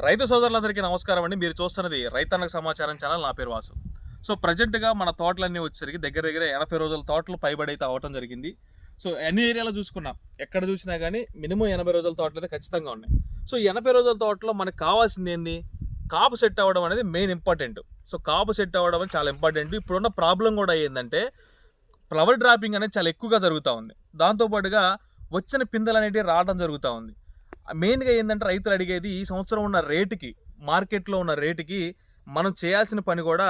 రైతు సోదరులందరికీ నమస్కారం అండి. మీరు చూస్తున్నది రైతన్నకు సమాచారం ఛానల్. నా పేరు వాసు. సో ప్రజెంట్గా మన తోటలన్నీ వచ్చేసరికి దగ్గర దగ్గర ఎనభై రోజుల తోటలు పైబడి అయితే అవటం జరిగింది. సో అన్ని ఏరియాలో చూసుకున్నాం. ఎక్కడ చూసినా కానీ మినిమం ఎనభై రోజుల తోటలు అయితే ఖచ్చితంగా ఉన్నాయి. సో ఎనభై రోజుల తోటలో మనకు కావాల్సింది ఏంది? కాపు సెట్ అవ్వడం అనేది మెయిన్ ఇంపార్టెంట్. సో కాపు సెట్ అవ్వడం అనేది చాలా ఇంపార్టెంట్. ఇప్పుడున్న ప్రాబ్లం కూడా ఏంటంటే ఫ్లవర్ డ్రాపింగ్ అనేది చాలా ఎక్కువగా జరుగుతూ ఉంది. దాంతోపాటుగా వచ్చిన పిందెలు అనేటివి రావడం జరుగుతూ ఉంది. మెయిన్గా ఏంటంటే రైతులు అడిగేది ఈ సంవత్సరం ఉన్న రేటుకి మార్కెట్లో ఉన్న రేటుకి మనం చేయాల్సిన పని కూడా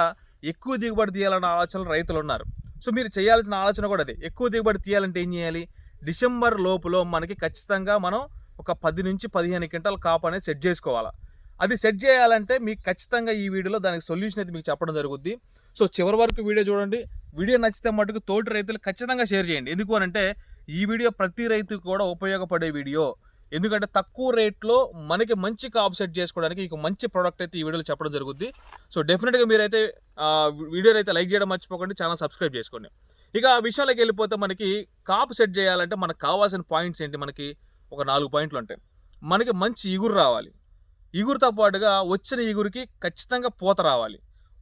ఎక్కువ దిగుబడి తీయాలన్న ఆలోచనలు రైతులు ఉన్నారు. సో మీరు చేయాల్సిన ఆలోచన కూడా అదే. ఎక్కువ దిగుబడి తీయాలంటే ఏం చేయాలి? డిసెంబర్ లోపులో మనకి ఖచ్చితంగా మనం ఒక పది నుంచి పదిహేను క్వింటాల కాపు అనేది సెట్ చేసుకోవాలి. అది సెట్ చేయాలంటే మీకు ఖచ్చితంగా ఈ వీడియోలో దానికి సొల్యూషన్ అయితే మీకు చెప్పడం జరుగుద్ది. సో చివరి వరకు వీడియో చూడండి. వీడియో నచ్చితే మటుకు తోటి రైతులు ఖచ్చితంగా షేర్ చేయండి. ఎందుకు అని అంటే ఈ వీడియో ప్రతి రైతుకు కూడా ఉపయోగపడే వీడియో. ఎందుకంటే తక్కువ రేట్లో మనకి మంచి కాప్ సెట్ చేసుకోవడానికి మీకు మంచి ప్రోడక్ట్ అయితే ఈ వీడియోలో చెప్పడం జరుగుద్ది. సో డెఫినెట్గా మీరైతే వీడియోలు వీడియోని అయితే లైక్ చేయడం మర్చిపోకండి ఛానల్ సబ్స్క్రైబ్ చేసుకోండి. ఇక ఆ విషయాలకు వెళ్ళిపోతే మనకి కాపు సెట్ చేయాలంటే మనకు కావాల్సిన పాయింట్స్ ఏంటి? మనకి ఒక నాలుగు పాయింట్లు ఉంటాయి. మనకి మంచి ఇగురు రావాలి. ఇగురుతో పాటుగా వచ్చిన ఇగురికి ఖచ్చితంగా పూత రావాలి.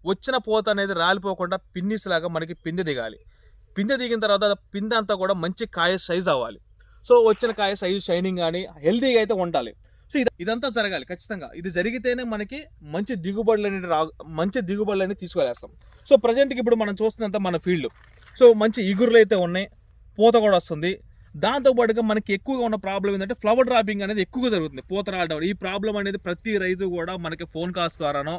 వచ్చిన పూత అనేది రాలిపోకుండా పిన్నిస్ లాగా మనకి పిందె దిగాలి. పిందె దిగిన తర్వాత పిందె అంతా కూడా మంచి కాయ సైజ్ అవ్వాలి. సో వచ్చిన కాయ సైజ్ షైనింగ్ కానీ హెల్తీగా అయితే ఉండాలి. సో ఇది ఇదంతా జరగాలి ఖచ్చితంగా. ఇది జరిగితేనే మనకి మంచి దిగుబడులు అనేది రా మంచి దిగుబడులు అనేది తీసుకువెళ్ళేస్తాం. సో ప్రజెంట్కి ఇప్పుడు మనం చూస్తున్నంత మన ఫీల్డ్ సో మంచి ఇగురులు అయితే ఉన్నాయి పూత కూడా వస్తుంది. దాంతో పాటుగా మనకి ఎక్కువగా ఉన్న ప్రాబ్లం ఏంటంటే ఫ్లవర్ డ్రాపింగ్ అనేది ఎక్కువగా జరుగుతుంది. పూత రావడం ఈ ప్రాబ్లం అనేది ప్రతి రైతు కూడా మనకి ఫోన్ కాల్స్ ద్వారానో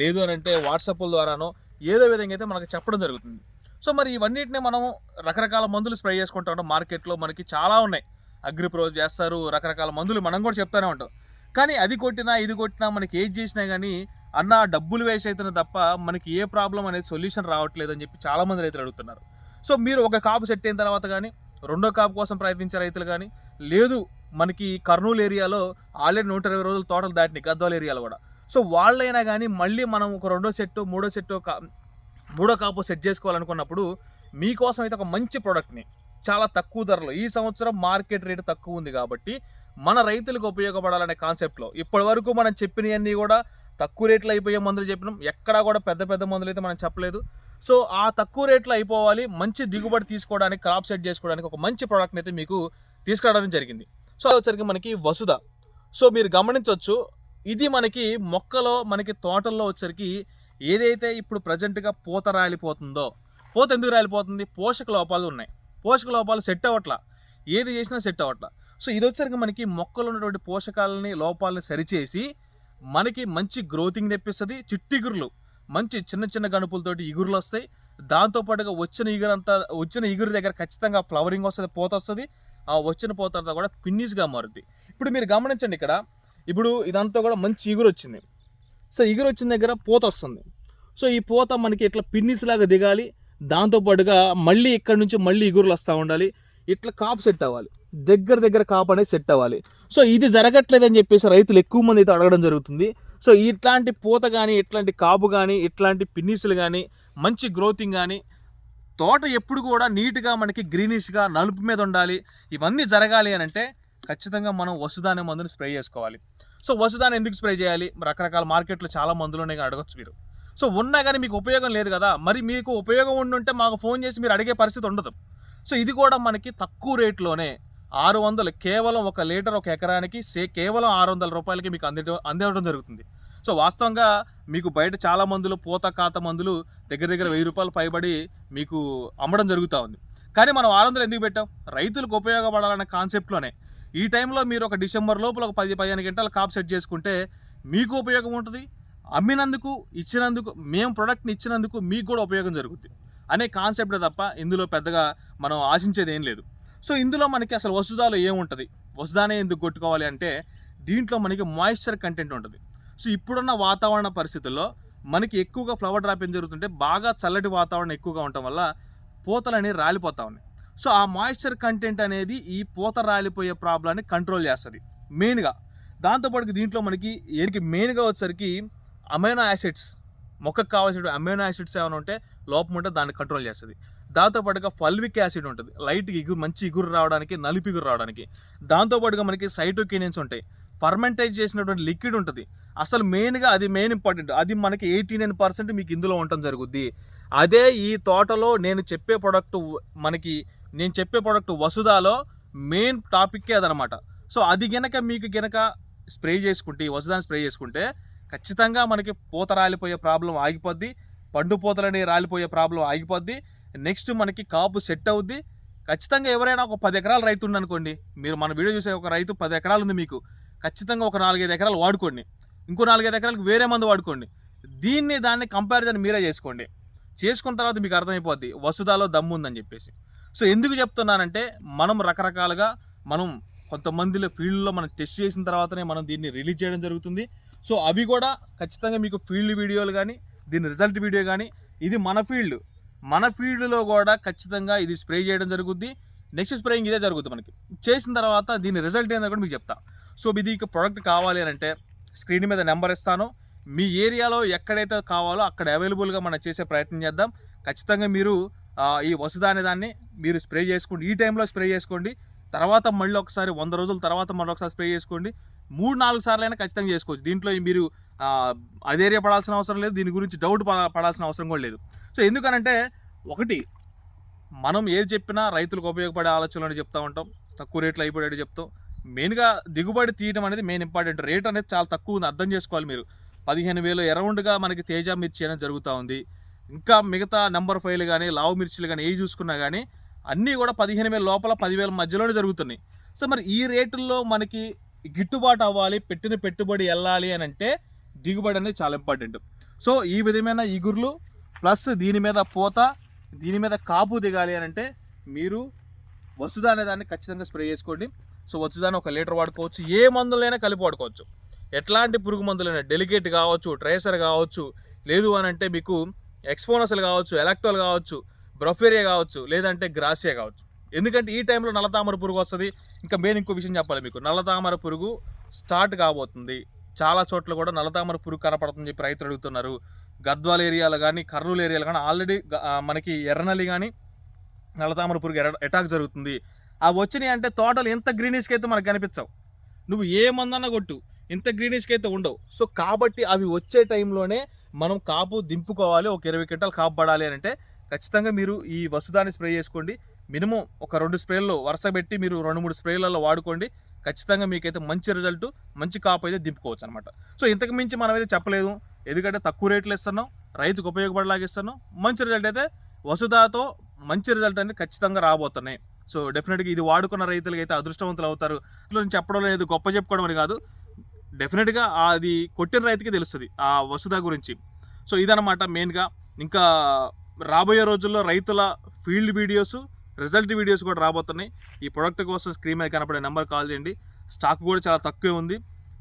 లేదు అని అంటే వాట్సాప్ల ద్వారానో ఏదో విధంగా అయితే మనకు చెప్పడం జరుగుతుంది. సో మరి ఇవన్నిటిని మనం రకరకాల మందులు స్ప్రే చేసుకుంటా ఉంటాం. మార్కెట్లో మనకి చాలా ఉన్నాయి. అగ్రిప్రో చేస్తారు రకరకాల మందులు మనం కూడా చెప్తానే ఉంటాం. కానీ అది కొట్టినా ఇది కొట్టినా మనకి ఏది చేసినా కానీ అన్న డబ్బులు వేస్ట్ అవుతున్న తప్ప మనకి ఏ ప్రాబ్లం అనేది సొల్యూషన్ రావట్లేదు అని చెప్పి చాలా మంది రైతులు అడుగుతున్నారు. సో మీరు ఒక కాపు సెట్ అయిన తర్వాత కానీ రెండో కాపు కోసం ప్రయత్నించే రైతులు కానీ లేదు మనకి కర్నూలు ఏరియాలో ఆల్రెడీ నూట ఇరవై రోజులు తోటలు దాటినాయి గద్వాల ఏరియాలో కూడా. సో వాళ్ళైనా కానీ మళ్ళీ మనం ఒక రెండో సెట్ మూడో సెట్ బూడో కాపు సెట్ చేసుకోవాలనుకున్నప్పుడు మీకోసం అయితే ఒక మంచి ప్రోడక్ట్ని చాలా తక్కువ ధరలో ఈ సంవత్సరం మార్కెట్ రేటు తక్కువ ఉంది కాబట్టి మన రైతులకు ఉపయోగపడాలనే కాన్సెప్ట్లో ఇప్పటి వరకు మనం చెప్పినవన్నీ కూడా తక్కువ రేట్లో అయిపోయే మందులు చెప్పినాం. ఎక్కడా కూడా పెద్ద పెద్ద మందులు అయితే మనం చెప్పలేదు. సో ఆ తక్కువ రేట్లో అయిపోవాలి మంచి దిగుబడి తీసుకోవడానికి క్రాప్ సెట్ చేసుకోవడానికి ఒక మంచి ప్రోడక్ట్ని అయితే మీకు తీసుకురావడం జరిగింది. సో అది వచ్చరికి మనకి వసుధ. సో మీరు గమనించవచ్చు ఇది మనకి మొక్కలో మనకి తోటల్లో వచ్చరికి ఏదైతే ఇప్పుడు ప్రజెంట్గా పూత రాలిపోతుందో పూత ఎందుకు రాలిపోతుంది? పోషక లోపాలు ఉన్నాయి. పోషక లోపాలు సెట్ అవ్వట్లా. ఏది చేసినా సెట్ అవ్వట్లా. సో ఇది వచ్చరికి మనకి మొక్కలు ఉన్నటువంటి పోషకాలని లోపాలని సరిచేసి మనకి మంచి గ్రోతింగ్ తెప్పిస్తుంది చిట్టిగురులు మంచి చిన్న చిన్న గణుపులతోటి ఇగురులు వస్తాయి. దాంతోపాటుగా వచ్చిన ఇగురంతా వచ్చిన ఇగురు దగ్గర ఖచ్చితంగా ఫ్లవరింగ్ వస్తుంది పూత వస్తుంది. ఆ వచ్చిన పూత అంతా కూడా పిన్నీస్గా మారుద్ది. ఇప్పుడు మీరు గమనించండి ఇక్కడ. ఇప్పుడు ఇదంతా కూడా మంచి ఇగురు వచ్చింది సో ఇగురు వచ్చిన దగ్గర పూత వస్తుంది. సో ఈ పూత మనకి ఇట్లా పిన్నిస్ లాగా దిగాలి. దాంతోపాటుగా మళ్ళీ ఇక్కడ నుంచి మళ్ళీ ఇగురులు వస్తూ ఉండాలి. ఇట్లా కాపు సెట్ అవ్వాలి. దగ్గర దగ్గర కాపు అనేది సెట్ అవ్వాలి. సో ఇది జరగట్లేదని చెప్పేసి రైతులు ఎక్కువ మంది అయితే అడగడం జరుగుతుంది. సో ఇట్లాంటి పూత కానీ ఇట్లాంటి కాపు కానీ ఇట్లాంటి పిన్నిసులు కానీ మంచి గ్రోతింగ్ కానీ తోట ఎప్పుడు కూడా నీట్గా మనకి గ్రీనిష్గా నలుపు మీద ఉండాలి. ఇవన్నీ జరగాలి అని అంటే ఖచ్చితంగా మనం వసుదానే మందుని స్ప్రే చేసుకోవాలి. సో వసుదాన్ని ఎందుకు స్ప్రే చేయాలి? రకరకాల మార్కెట్లో చాలా మందులు ఉన్నాయి కానీ అడగచ్చు మీరు. సో ఉన్నా కానీ మీకు ఉపయోగం లేదు కదా? మరి మీకు ఉపయోగం ఉండుంటే మాకు ఫోన్ చేసి మీరు అడిగే పరిస్థితి ఉండదు. సో ఇది కూడా మనకి తక్కువ రేట్లోనే ఆరు వందలు కేవలం ఒక లీటర్ ఒక ఎకరానికి సే కేవలం ఆరు వందల రూపాయలకి మీకు అంది అందివ్వడం జరుగుతుంది. సో వాస్తవంగా మీకు బయట చాలా మందులు పూత కాత మందులు దగ్గర దగ్గర వెయ్యి రూపాయలు పైబడి మీకు అమ్మడం జరుగుతూ ఉంది. కానీ మనం ఆరు వందలు ఎందుకు పెట్టాం? రైతులకు ఉపయోగపడాలనే కాన్సెప్ట్లోనే. ఈ టైంలో మీరు ఒక డిసెంబర్ లోపల ఒక పది పదిహేను గంటలు కాప్ సెట్ చేసుకుంటే మీకు ఉపయోగం ఉంటుంది. అమ్మినందుకు ఇచ్చినందుకు మేము ప్రోడక్ట్ని ఇచ్చినందుకు మీకు కూడా ఉపయోగం జరుగుతుంది అనే కాన్సెప్టే తప్ప ఇందులో పెద్దగా మనం ఆశించేది ఏం లేదు. సో ఇందులో మనకి అసలు వసుదాలో ఏముంటుంది? వసుదానే ఎందుకు కొట్టుకోవాలి అంటే దీంట్లో మనకి మాయిశ్చర్ కంటెంట్ ఉంటుంది. సో ఇప్పుడున్న వాతావరణ పరిస్థితుల్లో మనకి ఎక్కువగా ఫ్లవర్ డ్రాప్ ఏం జరుగుతుంటే బాగా చల్లటి వాతావరణం ఎక్కువగా ఉండటం వల్ల పూతలు అనేవి ఉన్నాయి. సో ఆ మాయిశ్చర్ కంటెంట్ అనేది ఈ పూత రాలిపోయే ప్రాబ్లాన్ని కంట్రోల్ చేస్తుంది. మెయిన్గా దాంతోపాటు దీంట్లో మనకి ఏనికి మెయిన్గా వచ్చేసరికి అమైనో యాసిడ్స్ మొక్కకు కావాల్సిన అమైనో యాసిడ్స్ ఏమైనా ఉంటే లోపం ఉంటే దాన్ని కంట్రోల్ చేస్తుంది. దాంతోపాటుగా ఫల్విక్ యాసిడ్ ఉంటుంది. లైట్ ఇగురు మంచి ఇగురు రావడానికి నలుపు ఇగురు రావడానికి. దాంతోపాటుగా మనకి సైటోకినిన్స్ ఉంటాయి. ఫర్మెంటైజ్ చేసినటువంటి లిక్విడ్ ఉంటుంది. అసలు మెయిన్గా అది మెయిన్ ఇంపార్టెంట్ అది మనకి ఎయిటీ నైన్ పర్సెంట్ మీకు ఇందులో ఉండటం జరుగుద్ది. అదే ఈ తోటలో నేను చెప్పే ప్రోడక్ట్ మనకి నేను చెప్పే ప్రోడక్ట్ వసుదాలో మెయిన్ టాపిక్కే అదనమాట. సో అది గనక మీకు గనక స్ప్రే చేసుకుంటే ఈ వసుదాన్ని స్ప్రే చేసుకుంటే ఖచ్చితంగా మనకి పూత రాలిపోయే ప్రాబ్లం ఆగిపోద్ది పండు పూతలని రాలిపోయే ప్రాబ్లం ఆగిపోద్ది నెక్స్ట్ మనకి కాపు సెట్ అవుద్ది. ఖచ్చితంగా ఎవరైనా ఒక పది ఎకరాల రైతు ఉందనుకోండి మీరు మన వీడియో చూసే ఒక రైతు పది ఎకరాలు ఉంది మీకు ఖచ్చితంగా ఒక నాలుగైదు ఎకరాలు వాడుకోండి. ఇంకో నాలుగైదు ఎకరాలకు వేరే మందు వాడుకోండి. దీన్ని దాన్ని కంపారిజన్ మీరే చేసుకోండి. చేసుకున్న తర్వాత మీకు అర్థమైపోద్ది వసుదాలో దమ్ము ఉందని చెప్పేసి. సో ఎందుకు చెప్తున్నానంటే మనం రకరకాలుగా మనం కొంతమందిలో ఫీల్డ్లో మనం టెస్ట్ చేసిన తర్వాతనే మనం దీన్ని రిలీజ్ చేయడం జరుగుతుంది. సో అవి కూడా ఖచ్చితంగా మీకు ఫీల్డ్ వీడియోలు కానీ దీని రిజల్ట్ వీడియో కానీ ఇది మన ఫీల్డ్. మన ఫీల్డ్లో కూడా ఖచ్చితంగా ఇది స్ప్రే చేయడం జరుగుద్ది. నెక్స్ట్ స్ప్రేయింగ్ ఇదే జరుగుతుంది మనకి. చేసిన తర్వాత దీని రిజల్ట్ ఏందో కూడా మీకు చెప్తా. సో ఇది ఇక ప్రోడక్ట్ కావాలి అని అంటే స్క్రీన్ మీద నెంబర్ ఇస్తాను. మీ ఏరియాలో ఎక్కడైతే కావాలో అక్కడ అవైలబుల్గా మనం చేసే ప్రయత్నం చేద్దాం. ఖచ్చితంగా మీరు ఈ వసుధ అనే దాన్ని మీరు స్ప్రే చేసుకోండి. ఈ టైంలో స్ప్రే చేసుకోండి. తర్వాత మళ్ళీ ఒకసారి వంద రోజుల తర్వాత మళ్ళీ ఒకసారి స్ప్రే చేసుకోండి. మూడు నాలుగు సార్లు అయినా ఖచ్చితంగా చేసుకోవచ్చు. దీంట్లో మీరు అధైర్య పడాల్సిన అవసరం లేదు. దీని గురించి డౌట్ పడాల్సిన అవసరం కూడా లేదు. సో ఎందుకనంటే ఒకటి మనం ఏది చెప్పినా రైతులకు ఉపయోగపడే ఆలోచనలు చెప్తా ఉంటాం. తక్కువ రేట్లు అయిపోయాడు చెప్తాం. మెయిన్గా దిగుబడి తీయడం అనేది మెయిన్ ఇంపార్టెంట్. రేట్ అనేది చాలా తక్కువ ఉంది. అర్థం చేసుకోవాలి మీరు. పదిహేను వేలు ఎరౌండ్గా మనకి తేజ మిర్చి అనేది జరుగుతూ ఉంది. ఇంకా మిగతా నెంబర్ ఫైవ్లు కానీ లావు మిర్చిలు కానీ ఏవి చూసుకున్నా కానీ అన్నీ కూడా పదిహేను వేల లోపల పదివేల మధ్యలోనే జరుగుతున్నాయి. సో మరి ఈ రేటుల్లో మనకి గిట్టుబాటు అవ్వాలి పెట్టిన పెట్టుబడి వెళ్ళాలి అని అంటే దిగుబడి అనేది చాలా ఇంపార్టెంట్. సో ఈ విధమైన ఇగుర్లు ప్లస్ దీని మీద పూత దీని మీద కాపు దిగాలి అని అంటే మీరు వసుదా అనే దాన్ని ఖచ్చితంగా స్ప్రే చేసుకోండి. సో వసుదాన్ని ఒక లీటర్ వాడుకోవచ్చు ఏ మందులైనా కలిపి వాడుకోవచ్చు. ఎట్లాంటి పురుగు మందులైనా డెలికేట్ కావచ్చు ట్రేసర్ కావచ్చు లేదు అని అంటే మీకు ఎక్స్పోనస్లు కావచ్చు ఎలక్ట్రోల్ కావచ్చు బ్రొఫేరియా కావచ్చు లేదంటే గ్రాసియా కావచ్చు. ఎందుకంటే ఈ టైంలో నల్లతామర పురుగు వస్తుంది. ఇంకా మెయిన్ ఇంకో విషయం చెప్పాలి మీకు. నల్లతామర పురుగు స్టార్ట్ కాబోతుంది. చాలా చోట్ల కూడా నల్లతామర పురుగు కనపడుతుందని చెప్పి రైతులు అడుగుతున్నారు. గద్వాల ఏరియాలో కానీ కర్నూలు ఏరియాలో కానీ ఆల్రెడీ మనకి ఎర్రనల్లి కానీ నల్లతామర పురుగు అటాక్ జరుగుతుంది. అవి వచ్చినాయి అంటే తోటలు ఎంత గ్రీనిష్కి అయితే మనకు కనిపించవు. నువ్వు ఏ మందన్నా కొట్టు ఇంత గ్రీనిష్కి అయితే ఉండవు. సో కాబట్టి అవి వచ్చే టైంలోనే మనం కాపు దింపుకోవాలి ఒక ఇరవై క్వింటాలు కాపు పడాలి అని అంటే ఖచ్చితంగా మీరు ఈ వసుదాన్ని స్ప్రే చేసుకోండి. మినిమం ఒక రెండు స్ప్రేల్లో వరుస పెట్టి మీరు రెండు మూడు స్ప్రేలలో వాడుకోండి. ఖచ్చితంగా మీకైతే మంచి రిజల్ట్ మంచి కాపు అయితే దింపుకోవచ్చు అనమాట సో ఇంతకు మించి మనం అయితే చెప్పలేదు. ఎందుకంటే తక్కువ రేట్లు ఇస్తున్నాం రైతుకు ఉపయోగపడేలాగా ఇస్తున్నాం. మంచి రిజల్ట్ అయితే వసుదాతో మంచి రిజల్ట్ అనేది ఖచ్చితంగా రాబోతున్నాయి. సో డెఫినెట్గా ఇది వాడుకున్న రైతులకి అయితే అదృష్టవంతులు అవుతారు. అట్లా నేను చెప్పడం లేదు గొప్ప చెప్పుకోవడం అని కాదు. డెఫినెట్గా అది కొట్టిన రైతుకి తెలుస్తుంది ఆ వసుదా గురించి. సో ఇదనమాట మెయిన్గా. ఇంకా రాబోయే రోజుల్లో రైతుల ఫీల్డ్ వీడియోస్ రిజల్ట్ వీడియోస్ కూడా రాబోతున్నాయి. ఈ ప్రొడక్ట్ కోసం స్క్రీన్ మీద కనపడే నెంబర్ కాల్ చేయండి. స్టాక్ కూడా చాలా తక్కువే ఉంది.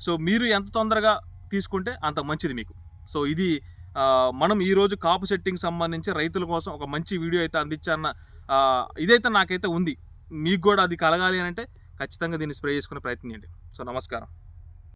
సో మీరు ఎంత తొందరగా తీసుకుంటే అంత మంచిది మీకు. సో ఇది మనం ఈరోజు కాపు సెట్టింగ్ సంబంధించి రైతుల కోసం ఒక మంచి వీడియో అయితే అందించాన్న ఇదైతే నాకైతే ఉంది. మీకు కూడా అది కలగాలి అని అంటే ఖచ్చితంగా దీన్ని స్ప్రే చేసుకునే ప్రయత్నం చేయండి. సో నమస్కారం.